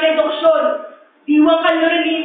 reduksyon. Iwan ka nyo rin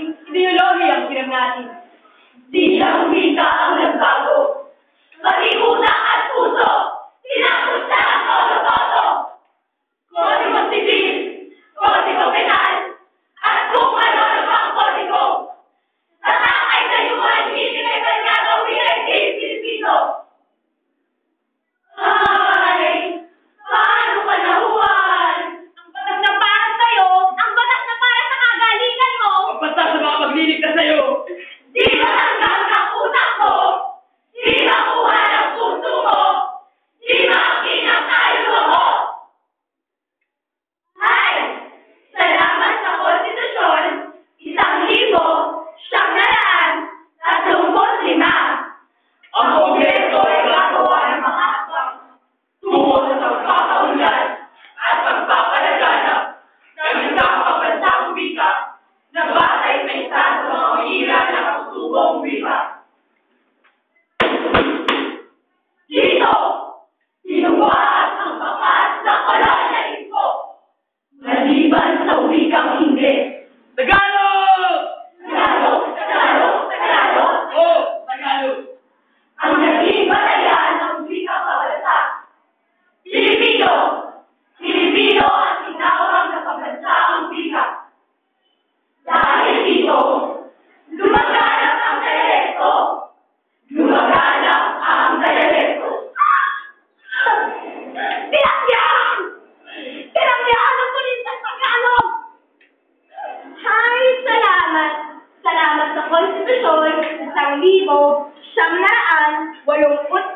isang libo, siyam na raan, walungput.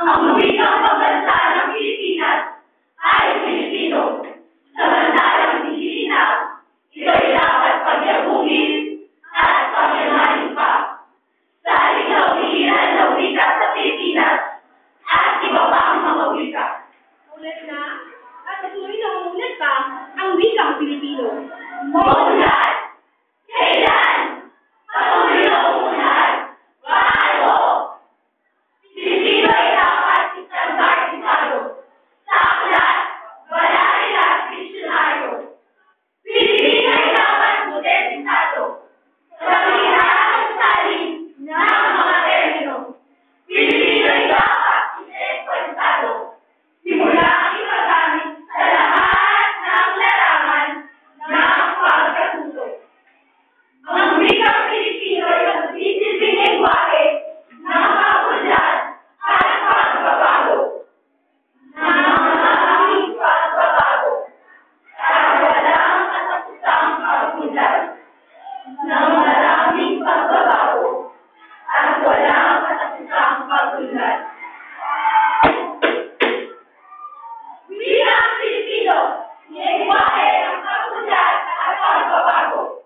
Ang wikang pagbansa ng Pilipinas ay Pilipino. Sa bansa ng Pilipinas, ito'y dapat pagyabungin at pagyamalin pa. Sa ikawihan na wika sa Pilipinas at iba pa ang mga wika. Ulit na, at patuloy na umulat pa ang wikang Pilipino. Mga Mira, Filipino, lenguaje, facultad, a tanto pago.